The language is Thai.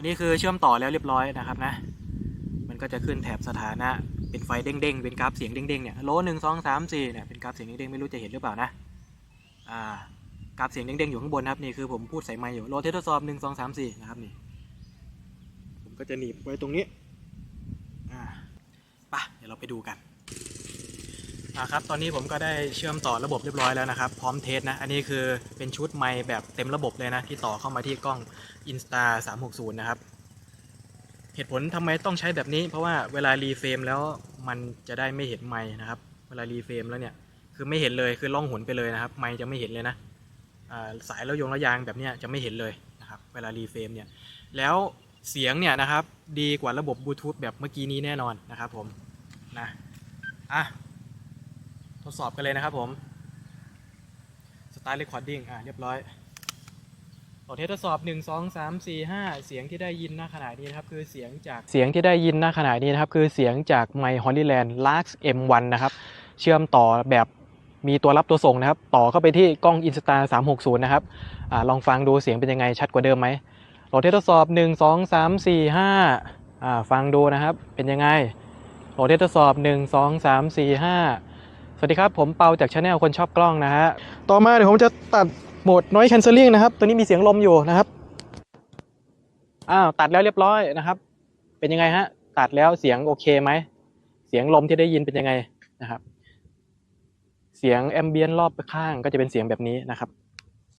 อันนี้คือเชื่อมต่อแล้วเรียบร้อยนะครับนะ มันก็จะขึ้นแถบสถานะเป็นไฟเด้งๆ เป็นกราฟเสียงเด้งๆเนี่ยโลหนึ่งสองสามสี่เนี่ยเป็นกราฟเสียงเด้งๆไม่รู้จะเห็นหรือเปล่านะ อ่ากราฟเสียงเด้งๆอยู่ข้างบนครับนี่คือผมพูดใส่ไมค์อยู่โลเทสทดสอบหนึ่งสองสามสี่นะครับนี่ผมก็จะหนีบไว้ตรงนี้อ่าปะเดี๋ยวเราไปดูกัน อ่าครับตอนนี้ผมก็ได้เชื่อมต่อระบบเรียบร้อยแล้วนะครับ พร้อมเทสนะ อันนี้คือเป็นชุดไมค์แบบเต็มระบบเลยนะ ที่ต่อเข้ามาที่กล้อง Insta 360 นะครับ เหตุผลทำไมต้องใช้แบบนี้ เพราะว่าเวลารีเฟรมแล้วมันจะได้ไม่เห็นไมค์นะครับ เวลารีเฟรมแล้วเนี่ย คือไม่เห็นเลยคือล่องหนไปเลยนะครับ ไมค์จะไม่เห็นเลยนะอ่าสายระยงระยางแบบนี้จะไม่เห็นเลยนะครับ เวลารีเฟรมเนี่ย แล้วเสียงเนี่ยนะครับ ดีกว่าระบบบลูทูธแบบเมื่อกี้นี้แน่นอนนะครับผมนะอะ ดสอบกันเลยนะครับผม Start Recording อะเรียบร้อยต่อเทสทดสอบ 1 2 3 4 5 เสียงที่ได้ยินณขณะนี้นะครับคือเสียงจากเสียงที่ได้ยินณขณะนี้นะครับคือเสียงจากไมค์ Hollyland Lux M1 นะครับเชื่อมต่อแบบมีตัวรับตัวส่งนะครับ ต่อเข้าไปที่กล้อง Insta 360 นะครับอ่าลองฟังดูเสียงเป็นยังไงชัดกว่าเดิมไหมต่อเทสทดสอบ 1 2 3 4 5อ่าฟังดูนะครับเป็นยังไงต่อเทสทดสอบ 1 2 3 4 5 สวัสดีครับ ผมเปาจากช anel คนชอบกล้องนะฮะ ต่อมาเดี๋ยวผมจะตัดโหมด noise cancelling นะครับ ตัวนี้มีเสียงลมอยู่นะครับ อ้าว ตัดแล้วเรียบร้อยนะครับ เป็นยังไงฮะ ตัดแล้วเสียงโอเคไหม เสียงลมที่ได้ยินเป็นยังไงนะครับ เสียงแอมเบียนรอบข้างก็จะเป็นเสียงแบบนี้นะครับ